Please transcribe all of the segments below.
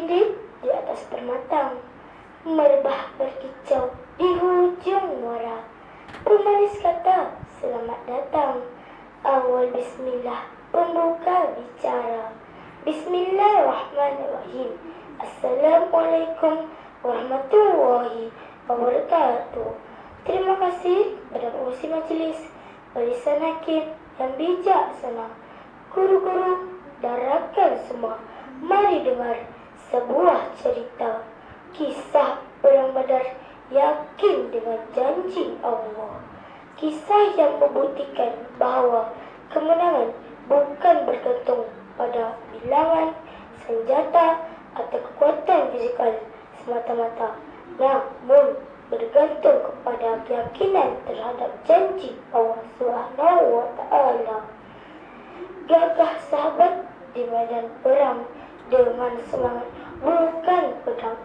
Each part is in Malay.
serinding di atas permatang. Merbah berkicau di hujung muara. Pemanis kata, selamat datang. Awal bismillah, pembuka bicara. Bismillahirrahmanirrahim. Assalamualaikum warahmatullahi wabarakatuh. Terima kasih kepada pengurusi majlis, barisan hakim yang bijak sana, guru-guru dan rakan semua. Mari dengar sebuah cerita kisah perang badar yakin dengan janji Allah. Kisah yang membuktikan bahawa kemenangan bukan bergantung pada bilangan, senjata atau kekuatan fizikal semata-mata. Namun bergantung kepada keyakinan terhadap janji Allah Subhanahu wa taala. Gagah sahabat di medan perang dengan semangat bukan pedang.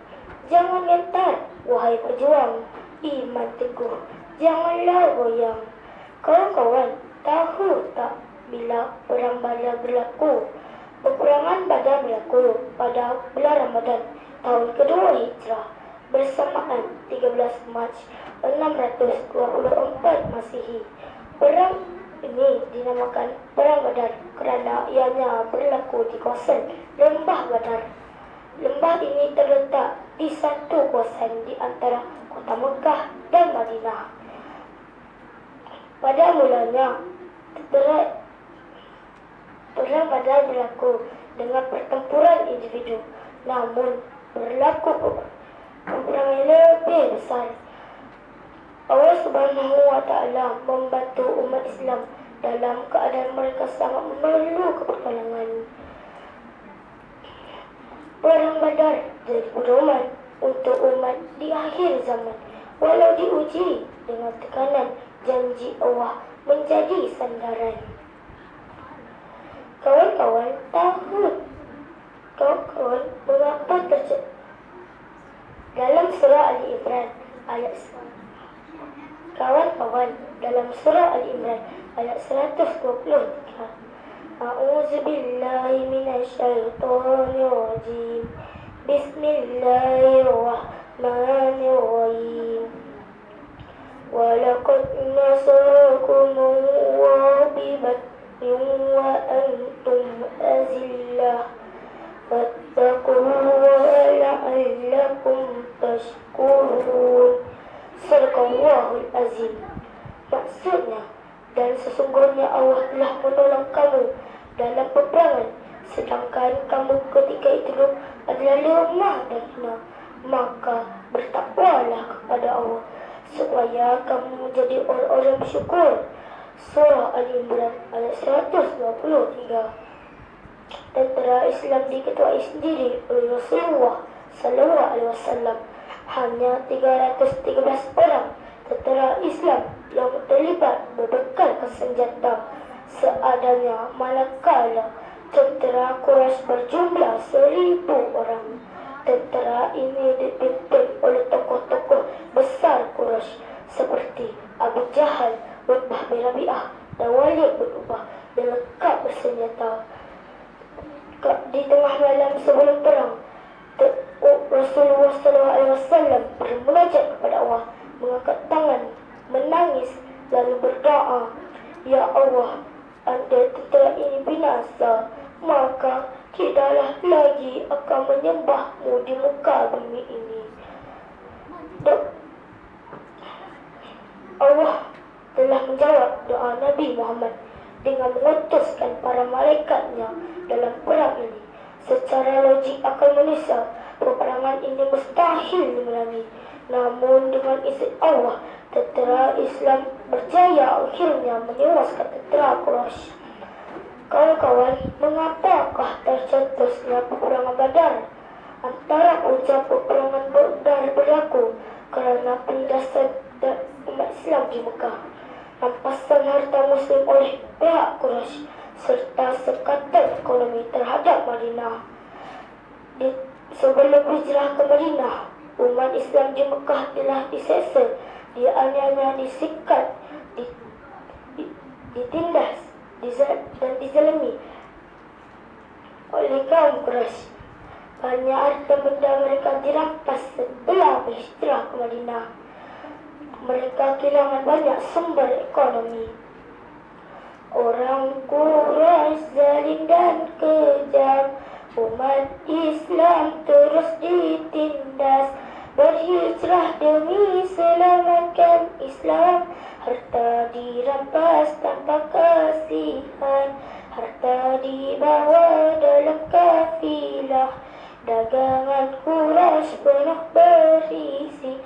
Jangan gentar, wahai pejuang, iman teguh, janganlah goyang. Kawan-kawan, tahu tak bila perang badar berlaku? Peperangan badar berlaku pada bulan Ramadan tahun kedua hijrah bersamaan 13 Mac 624 Masihi. Perang ini dinamakan Perang Badar kerana ianya berlaku di kawasan Lembah Badar. Lembah ini terletak di satu kawasan di antara kota Mekah dan Madinah. Pada mulanya, Perang Badar berlaku dengan pertempuran individu. Namun, berlaku perang yang lebih besar Allah Subhanahu wa taala membantu umat Islam dalam keadaan mereka sangat memerlukan pertolongan. Perang Badar jadi pedoman untuk umat di akhir zaman. Walau diuji dengan tekanan janji Allah menjadi sandaran. Kawan-kawan tahu kawan-kawan mengapa terjadi dalam surah Ali Imran ayat 1 kawan-kawan dalam surah Al-Imran ayat 123. أعوذ بالله من الشيطان الرجيم. بسم الله الرحمن الرحيم. ولقد نصركم الله ببدر وأنتم أذلة. فاتقوا الله لعلكم تشكرون. صدق الله العظيم. مقصودنا dan sesungguhnya Allah telah menolong kamu dalam peperangan sedangkan kamu ketika itu adalah lemah dan hina. Maka bertakwalah kepada Allah supaya kamu menjadi orang-orang bersyukur. Surah Al-Imran ayat 123. Tentera Islam diketuai sendiri oleh Rasulullah sallallahu alaihi wasallam hanya 313 orang tentera Islam yang terlibat senjata seadanya manakala tentera Quraisy berjumlah seribu orang. Tentera ini dipimpin oleh tokoh-tokoh besar Quraisy seperti Abu Jahal, Utbah bin Rabi'ah dan Walid bin Ubah dan lengkap bersenjata. Di tengah malam sebelum perang, Rasulullah SAW bermunajat kepada Allah, mengangkat tangan, menangis, lalu berdoa, Ya Allah, anda tentera ini binasa, maka tidaklah lagi akan menyembahmu di muka bumi ini. Dok. Allah telah menjawab doa Nabi Muhammad dengan mengutuskan para malaikatnya dalam perang ini. Secara logik akal manusia, peperangan ini mustahil dimenangi. Namun dengan izin Allah, tentera Islam berjaya akhirnya menewaskan tentera Quraisy. Kawan-kawan, mengapakah tercetusnya peperangan Badar? Antara ucap peperangan Badar berlaku kerana penindasan umat Islam di Mekah. Rampasan harta Muslim oleh pihak Quraisy serta sekatan ekonomi terhadap Madinah. Di, sebelum hijrah ke Madinah, umat Islam di Mekah telah diseksa, dianiaya, disikat, di, di, ditindas dan dizalimi oleh kaum Quraisy. Hanya harta benda mereka dirampas setelah berhijrah ke Madinah. Mereka kehilangan banyak sumber ekonomi. Orang Quraisy zalim dan kejam Umat Islam terus ditindas Berhijrah demi selamatkan Islam. Harta dirampas tanpa kasihan. Harta dibawa dalam kafilah. Dagangan Quraisy penuh berisi.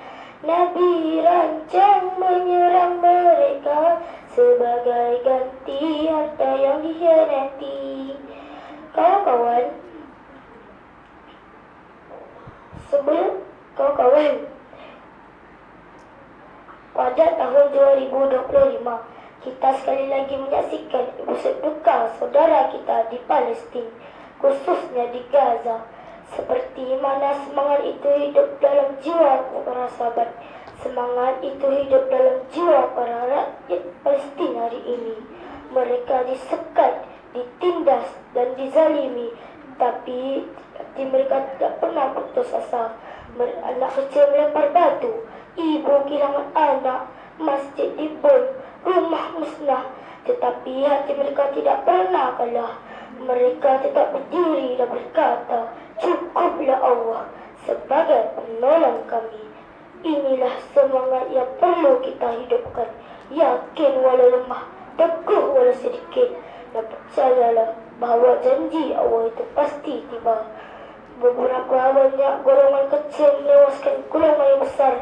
Nabi rancang menyerang mereka. Sebagai ganti harta yang dikhianati. Kawan-kawan, sebelum kawan-kawan, pada tahun 2025, kita sekali lagi menyaksikan busuk duka saudara kita di Palestin, khususnya di Gaza. Seperti mana semangat itu hidup dalam jiwa para sahabat. Semangat itu hidup dalam jiwa para rakyat Palestin hari ini. Mereka disekat, ditindas dan dizalimi. Tapi mereka tidak pernah putus asa. Anak kecil melempar batu. Ibu kehilangan anak. Masjid dibom. Rumah musnah. Tetapi hati mereka tidak pernah kalah. Mereka tetap berdiri dan berkata, Cukuplah Allah sebagai penolong kami. Inilah semangat yang perlu kita hidupkan. Yakin walau lemah, teguh walau sedikit. Dan percayalah bahawa janji Allah itu pasti tiba. Beberapa banyak golongan kecil melewaskan golongan yang besar.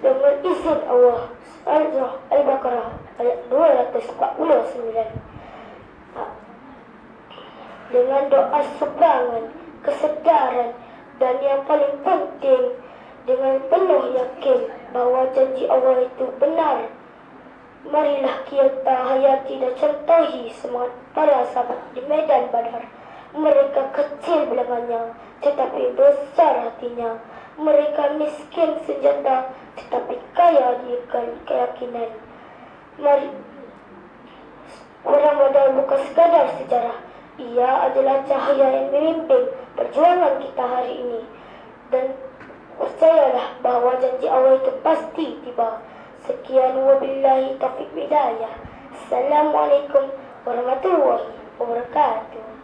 Dengan izin Allah. Al-Baqarah ayat 249. Dengan doa sebangan kesedaran dan yang paling penting dengan penuh yakin bahawa janji Allah itu benar. Marilah kita hayati dan contohi semua para sahabat di medan badar. Mereka kecil bilangannya tetapi besar hatinya. Mereka miskin senjata tetapi kaya di keyakinan. Mari Orang modal bukan sekadar sejarah ia adalah cahaya yang memimpin perjuangan kita hari ini. Dan percayalah bahawa janji Allah itu pasti tiba. Sekian wabillahi taufiq bidayah. Assalamualaikum warahmatullahi wabarakatuh.